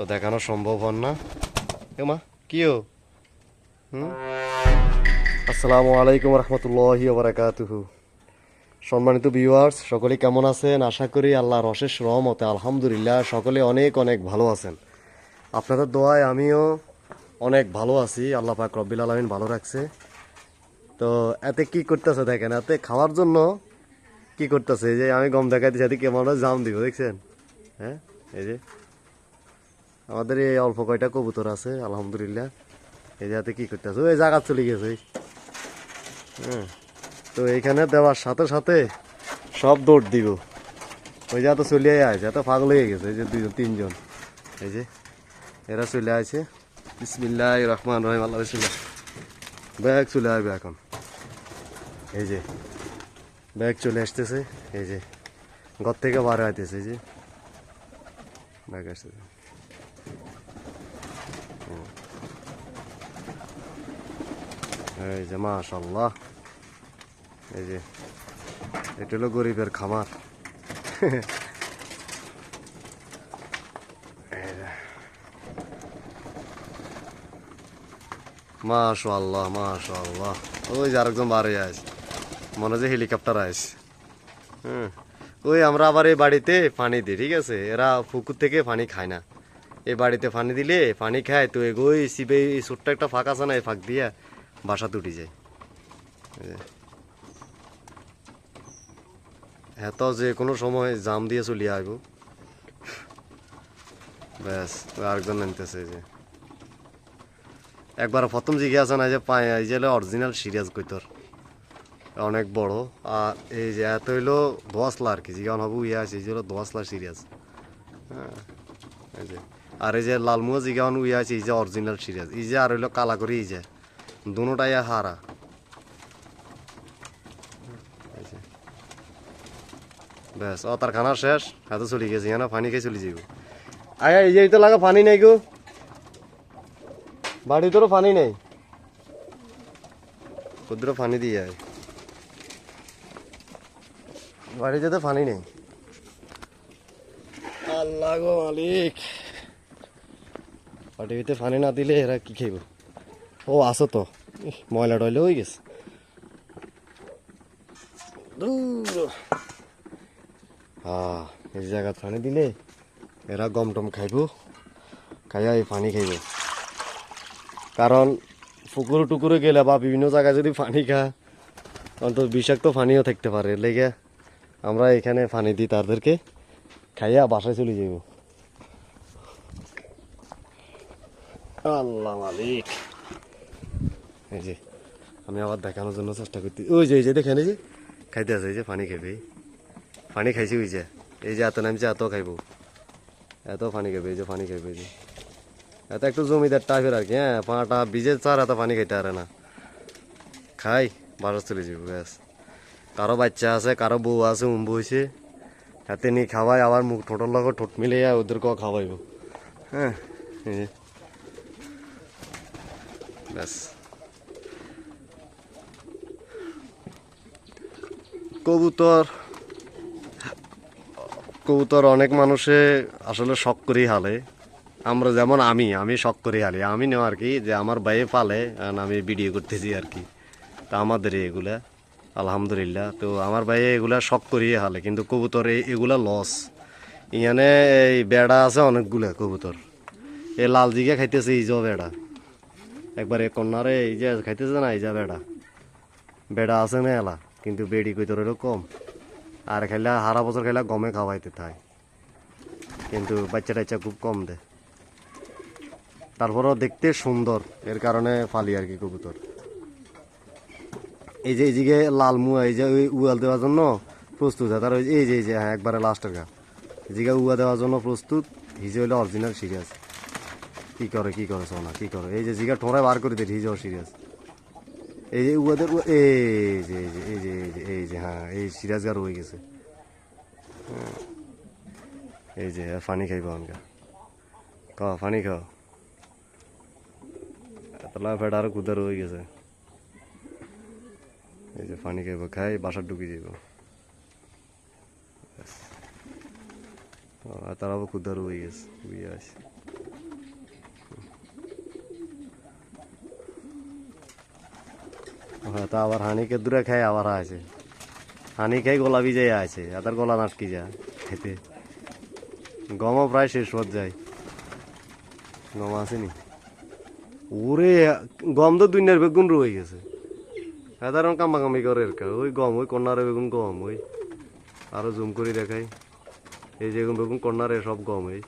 তো দেখানো সম্ভব হন না। এ মা, কি ও? আসসালামু আলাইকুম রহমতুল্লাহি বারাকাতুহু। সম্মানিত ভিউয়ার্স সকলে কেমন আছেন? আশা করি আল্লাহর অশেষ রহমতে, আলহামদুলিল্লাহ, সকলে অনেক অনেক ভালো আছেন। আপনাদের দোয়ায় আমিও অনেক ভালো আছি। আল্লাহ পাক রব্বিল আলমিন ভালো রাখছে। তো এতে কি করতেছে দেখেন, এতে খাওয়ার জন্য কি করতেছে? যে আমি গম দেখাইতেছি এতে কেমন জাম দিব, দেখছেন? হ্যাঁ? এই যে আমাদের এই অল্প কয়টা কবুতর আছে, আলহামদুলিল্লাহ। এই যে এতে কি করতেছে? ওই জায়গা চলে গেছে। হ্যাঁ। তো এইখানে দেওয়ার সাথে সাথে সব দৌড় দিব। ওই যা তো চলে আছে এত পাগল হয়ে গেছে, এই যে দুজন তিনজন। এই যে এরা চলে আছে বিসমিল্লাহ রহমান রহিম, আল্লাহ বিসমিল্লাহ। ব্যাগ চলে আসবে এখন। এই যে ব্যাগ চলে আসতেছে, এই যে ঘর থেকে বার হইতেছে, এই যে ব্যাগ আসতেছে। এই যে মাশাল্লাহ এই যে, এটা হলো গরিবের খামার। মাশাল্লাহ মাশাল্লাহ ওই যে আরেকজন বারে আছে মনে হয় যে হেলিকপ্টার আছে হুম ওই আমরা আবার এই বাড়িতে পানি দিই, ঠিক আছে? এরা পুকুর থেকে পানি খায় না। এই বাড়িতে পানি দিলে পানি খায়, তো এগোই সিবে, এই ছোট্ট একটা ফাঁক আছে না, এই ফাঁক দিয়ে বাসা তুটি যায় এই যে। কোনো সময় জাম দিয়ে চলিয়ে আসব ব্যাস আরেকজন নামতেছে যে। একবার প্রথম জিজ্ঞাসা না যে পায়, এই যে অরিজিনাল সিরিয়াস কইতর অনেক বড়। আর এই যে এত হইল দোয়াশলা আর কি জিগান হবু ইয়ে আছে, এই যে হলো দোয়াশলা সিরিয়াস। হ্যাঁ এই যে। আর এই যে লালমুয়া জিগান উইয়া আছে, এই যে অরিজিনাল সিরিয়াস। এই যে আর হইল কালা করে এই যে। দুটাই হারা। ব্যাস, ও, তার খানা শেষ। এত চলে গেছে না পানি খেয়ে চলে যাইব। আয়া এই যে এইটা লাগা পানি নাই গো। বাড়ি তোর পানি নেই। ক্ষুদ্র পানি দিয়ে যায় বাড়ি যেতে পানি নেই। আল্লাহ গো মালিক। বাড়িতে পানি না দিলে এরা কি খাইব? ও, আসো তো। ময়লা টয়লা হয়ে গেছে। এই জায়গা পানি দিলে এরা গম টম খাইব, খাইয়া এই পানি খাইব। কারণ পুকুর টুকুরে গেলে বা বিভিন্ন জায়গায় যদি পানি খা, অন্তত বিষাক্ত পানিও থাকতে পারে। লেগে আমরা এখানে পানি দিই তাদেরকে, খাইয়া বাসায় চলে যাব আল্লাহ মালিক। এই যে, আমি আবার দেখানোর জন্য চেষ্টা করতে ওই যে, এই যে, দেখেন, এই যে, খাইতে আছে, এই যে, পানি খাইবে। পানি খাইছি, ওই যে। এই যে, এত নামছে, এত খাইব। এত পানি খাইবে, এই যে, পানি খাইবে যে। এত একটু জমিদার টাইপের আর কি হ্যাঁ পাটা বিজে চার এত পানি খাইতে পারে না। খাই বারো চলে যাব ব্যাস। কারও বাচ্চা আছে, কারও বউ আছে, উম্বু হয়েছে হাতে নিয়ে খাওয়াই আবার মুখ ঠোঁটোর লগত ঠোঁট মিলে ওদেরকেও খাওয়াইব। হ্যাঁ। ব্যাস। কবুতর কবুতর অনেক মানুষে আসলে শখ করেই হালে। আমরা যেমন আমি আমি শখ করি হালি। আমি নেও আর কি, যে আমার বাইয়ে পালে আমি ভিডিও করতেছি আর কি। তা আমাদের এগুলা, আলহামদুলিল্লাহ। তো আমার ভাইয়ে এগুলা শখ করিয়ে হালে, কিন্তু কবুতর এগুলা লস ইয়ানে এই বেড়া আছে অনেকগুলা কবুতর। এই লাল জিগে খাইতেছে এই যে বেড়া। একবার এই কন্যারে এই যে খাইতেছে না, এই যে বেড়া। বেড়া আছে না এলা? কিন্তু বেড়ি কইতর হলো কম। আর খাইলা হারা বছর খাইলা গমে খাওয়াইতে থাই। কিন্তু বাচ্চা টাচ্চা খুব কম দেয় তারপরও দেখতে সুন্দর, এর কারণে ফালি আর কি কবুতর। এই যে এইদিকে লাল মুয়া, এই যে ওই উয়াল দেওয়ার জন্য প্রস্তুত। হয় তার ওই এই যে এই যে হ্যাঁ একবারে লাস্টের গা এদিকে উয়া দেওয়ার জন্য প্রস্তুত হিজে হইলে অরিজিনাল সিরিয়াস কি করে কি করে, সোনা, কি করে? এই যে জিগা ঠোঁড়ায় বার করে দিল হিজেও সিরিয়াস এই যে উয়াদের এই যে এই যে এই যে এই যে হ্যাঁ এই সিরিয়াস গার হয়ে গেছে। হ্যাঁ। এই যে পানি খাইব আমাকে ক পানি খাও। এতলা ফেট আরও কুদার হয়ে গেছে। এই যে পানি খাইব, খাই, বাসার ঢুকে যাইব তারাও কুদার হয়ে গেছে বুঝে আছে হয়তো আবার হানিকে দূরে খাই আবার আছে। হানি খাই গলা ভিজাই আছে এদের গলা নাটকি যা খেতে। গমও প্রায় শেষ হয়ে যায় গম আসেনি। ওরে, গম তো দুনিয়ার বেগুন রয়ে গেছে। সাধারণ কামাকামি করে কি। ওই গম, ওই কন্যারে বেগুন গম, ওই। আরও জুম করে দেখাই। এই যে বেগুন কন্যারে সব গম, এই।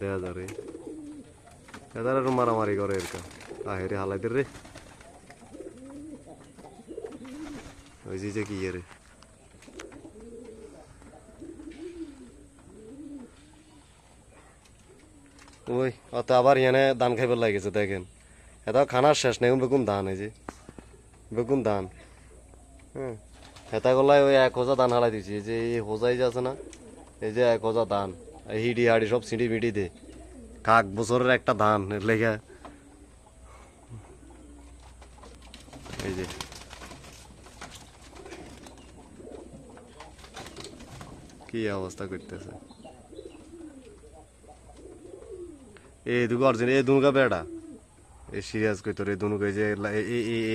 দেখা যাবে। এদার আর মারামারি করে আর কি। আহেরে হালাইদের রে। ওই অত আবার ইয়ানে ধান খাইবার লাগেছে দেখেন এটা খানার শেষ নেই বেগুন ধান এই যে বেগুন ধান হ্যাঁ হেতা গলায় ওই এক হোজা ধান হালাই দিছি যে এই হোজাই যে আছে না এই যে এক হোজা ধান হিডি হাড়ি সব সিঁড়ি মিডি দে কাক বছরের একটা ধান লেগে এই যে কি অবস্থা করতেছে? এই দুগা অর্জুন এই দুনুকা বেড়া। এই সিরিয়াস কই তোর এই দুনুকে যে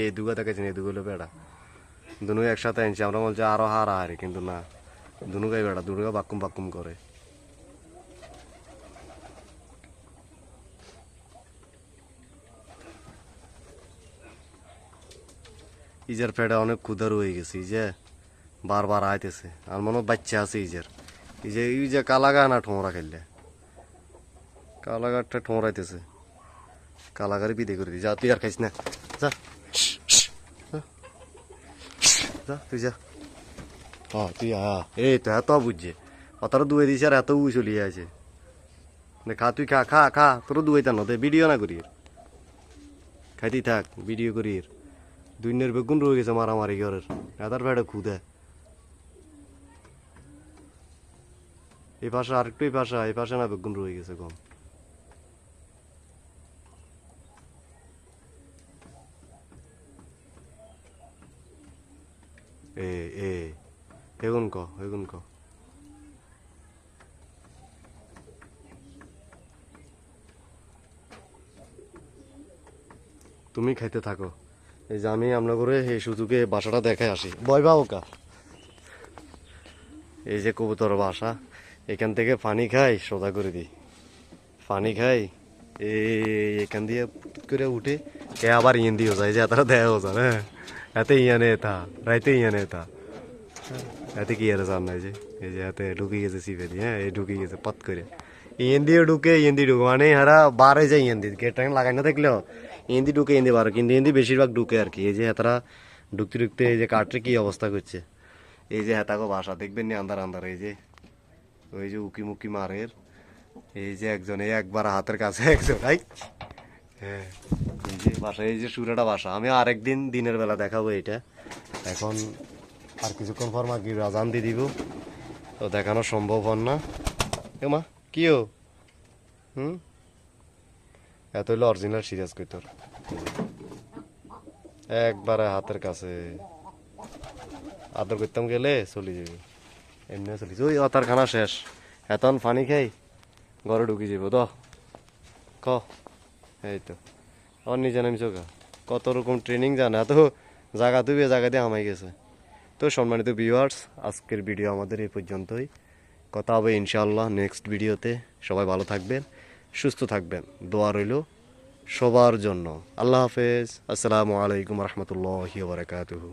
এই দুগা দেখাচ্ছেন এই দুগুলো বেড়া। দুনু একসাথে আনছি আমরা বলছি আরও হারা হারি কিন্তু না। দুনুকাই বেড়া দুনুকা বাক্কুম বাক্কুম করে। ইজার পেটে অনেক ক্ষুদার হয়ে গেছে যে বারবার আইতেছে। আর মনে বাচ্চা আছে ইজার এই যে এই যে কালাগা না ঠোঁরা খেললে। কালাগারটা ঠোঁরাইতেছে কালাগারে বিদে করে দি। যা, তুই আর খাইস না। যা। যা। তুই যা। হ্যাঁ তুই হ্যাঁ এই তো এত বুঝছে। অতটা দুয়ে দিছে আর এত উই চলিয়ে আছে খা, তুই খা খা খা। তোর দুয়াইতা নদে ভিডিও না করির। খাইতেই থাক, ভিডিও করির। দুইনের বেগুন রয়ে গেছে মারামারি ঘরের। এদার ভেড়ে খুদে। এই ভাষা আরেকটু পাশে এই ভাষা না বেগুন রয়ে গেছে কম এ এ এগুন ক এগুন ক তুমি খাইতে থাকো। এই যে আমি আমরা করে এই সুযোগে বাসাটা দেখে আসি। বয় বা ওকা এই যে কবুতর বাসা। এখান থেকে পানি খাই, সোজা করে দিই। পানি খাই এখান দিয়ে করে উঠে, এ আবার ইয়েন দিয়েও যায়, যে তারা দেয় যায় হ্যাঁ। এতে ইয়ানে থা রাইতে ইয়ানে থা এতে কি আর জান নাই যে, এই যে এতে ঢুকে গেছে সিপে দিয়ে হ্যাঁ এই ঢুকে গেছে পত করে। ইয়েন দিয়ে ঢুকে ইয়েন দিয়ে ঢুকে মানে হারা বারে যায় ইয়েন দিয়ে গেট লাগাই না থাকলেও ইয়েন দিয়ে ঢুকে ইয়েন দিয়ে বারো, কিন্তু ইয়েন বেশিরভাগ ঢুকে আর কি। এই যে এতারা ঢুকতে ঢুকতে এই যে কাঠের কি অবস্থা করছে। এই যে হেতাগো বাসা, দেখবেন নি আন্দার আন্দার এই যে ওই যে উকি মুকি মারের, এই যে একজন, এই একবার হাতের কাছে একজন, আই। হ্যাঁ যে বাসা, এই যে সুরাটা বাসা। আমি আরেকদিন দিনের বেলা দেখাবো এটা এখন আর কিছুক্ষণ পর মা কি রাজান দিয়ে দিব। তো দেখানো সম্ভব হন না। এ মা, কি ও? হুম? এত হইল অরিজিনাল সিরিয়াস কই তোর? একবারে হাতের কাছে। আদর করতাম গেলে চলে যাবে। এমনি চলিস ওই অতার খানা শেষ। এতন পানি খাই ঘরে ঢুকি যাব দ। ক। এই তো আমার নিজে নামছো গা কত রকম ট্রেনিং জানা। এত জায়গা তুই জায়গা দিয়ে আমাই গেছে। তো সম্মানিত ভিউয়ার্স আজকের ভিডিও আমাদের এই পর্যন্তই। কথা হবে ইনশাআল্লাহ নেক্সট ভিডিওতে সবাই ভালো থাকবেন, সুস্থ থাকবেন। দোয়া রইল সবার জন্য। আল্লাহ হাফেজ। আসসালামু আলাইকুম রহমতুল্লাহ বারকাতুহু।